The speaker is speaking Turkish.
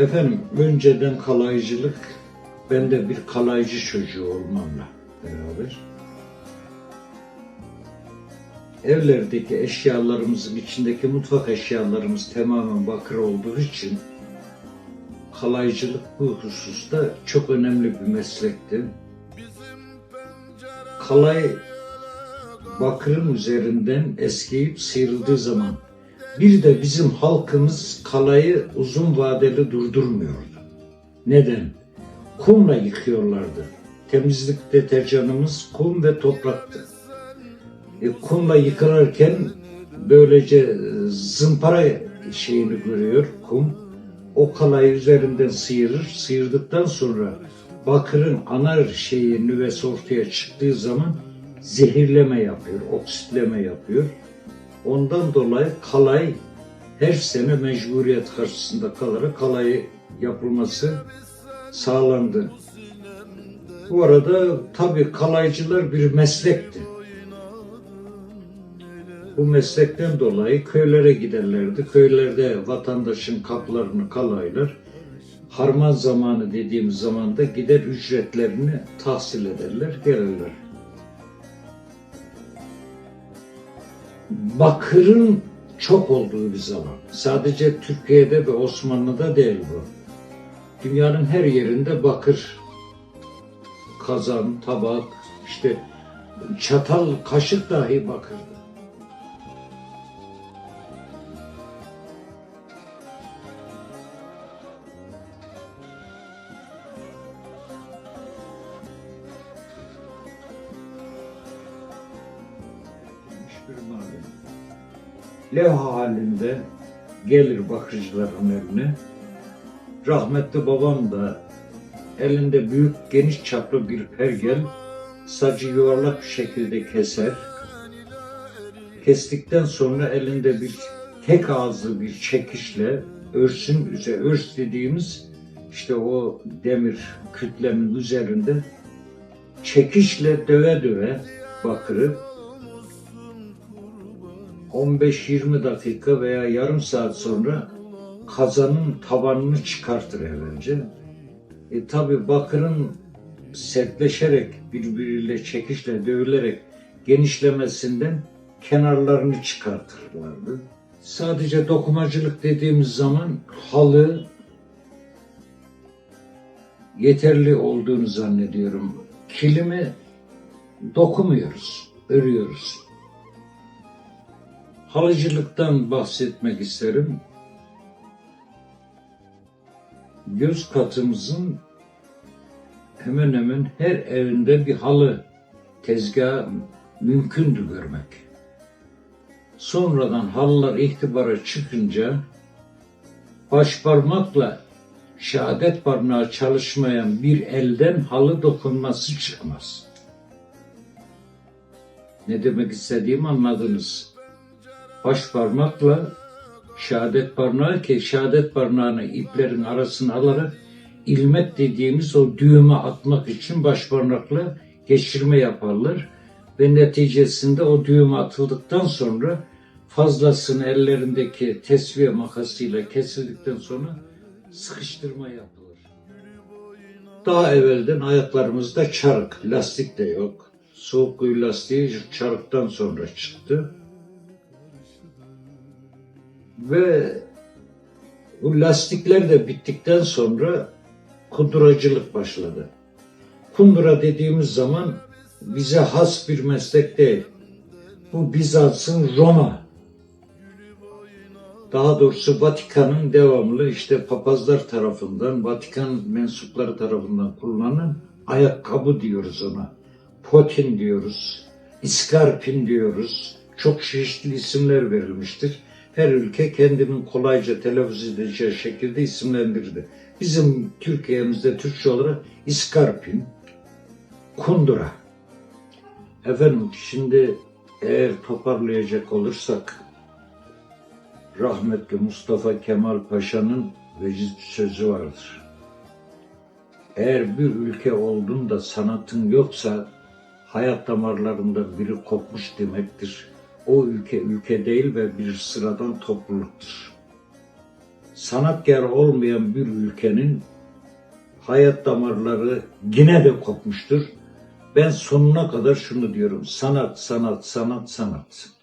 Efendim önceden kalaycılık, ben de bir kalaycı çocuğu olmamla beraber evlerdeki eşyalarımızın içindeki mutfak eşyalarımız tamamen bakır olduğu için kalaycılık bu hususta çok önemli bir meslekti. Kalay bakırın üzerinden eskiyip sıyrıldığı zaman bir de bizim halkımız kalayı uzun vadeli durdurmuyordu. Neden? Kumla yıkıyorlardı. Temizlik deterjanımız kum ve topraktı. E, kumla yıkanırken böylece e, zımpara şeyini görüyor kum. O kalayı üzerinden sıyırır. Sıyırdıktan sonra bakırın ana şeyi nüvesi ortaya çıktığı zaman zehirleme yapıyor, oksitleme yapıyor. Ondan dolayı kalay her sene mecburiyet karşısında kalarak kalayı yapılması sağlandı. Bu arada tabii kalaycılar bir meslekti. Bu meslekten dolayı köylere giderlerdi. Köylerde vatandaşın kaplarını kalaylar. Harman zamanı dediğimiz zamanda gider ücretlerini tahsil ederler, gelirler. Bakırın çok olduğu bir zaman. Sadece Türkiye'de ve Osmanlı'da değil bu. Dünyanın her yerinde bakır, kazan, tabak, işte çatal, kaşık dahi bakırdı. Malum. Levha halinde gelir bakıcıların eline. Rahmetli babam da elinde büyük geniş çaplı bir pergel sacı yuvarlak bir şekilde keser. Kestikten sonra elinde bir tek ağızlı bir çekişle örsün üzerine örs dediğimiz işte o demir kütlenin üzerinde çekişle döve döve bakırı 15-20 dakika veya yarım saat sonra kazanın tabanını çıkartır evvelce. E tabi bakırın sertleşerek birbiriyle çekişle dövülerek genişlemesinden kenarlarını çıkartırlardı. Sadece dokumacılık dediğimiz zaman halı yeterli olduğunu zannediyorum. Kilimi dokumuyoruz, örüyoruz. Halıcılıktan bahsetmek isterim. Göz katımızın hemen hemen her evinde bir halı tezgahı mümkündü görmek. Sonradan halılar ihtibara çıkınca baş parmakla şehadet parmağı çalışmayan bir elden halı dokunması çıkmaz. Ne demek istediğimi anladınız baş parmakla şehadet parmağı ki şehadet parmağını iplerin arasına alarak ilmek dediğimiz o düğüme atmak için baş parmakla geçirme yaparlar. Ve neticesinde o düğüme atıldıktan sonra fazlasını ellerindeki tesviye makasıyla kesildikten sonra sıkıştırma yapılır. Daha evvelden ayaklarımızda çarık, lastik de yok. Soğuk kuyu lastiği çarıktan sonra çıktı ve bu lastikler de bittikten sonra kunduracılık başladı. Kundura dediğimiz zaman bize has bir meslek değil. Bu Bizans'ın Roma. Daha doğrusu Vatikan'ın devamlı işte papazlar tarafından, Vatikan mensupları tarafından kullanılan ayakkabı diyoruz ona. Potin diyoruz, iskarpin diyoruz. Çok çeşitli isimler verilmiştir her ülke kendinin kolayca telaffuz edeceği şekilde isimlendirdi. Bizim Türkiye'mizde Türkçe olarak iskarpin, kundura. Efendim şimdi eğer toparlayacak olursak rahmetli Mustafa Kemal Paşa'nın veciz bir sözü vardır. Eğer bir ülke olduğunda sanatın yoksa hayat damarlarında biri kopmuş demektir o ülke ülke değil ve bir sıradan topluluktur. sanatkar olmayan bir ülkenin hayat damarları yine de kopmuştur. Ben sonuna kadar şunu diyorum. Sanat, sanat, sanat, sanat.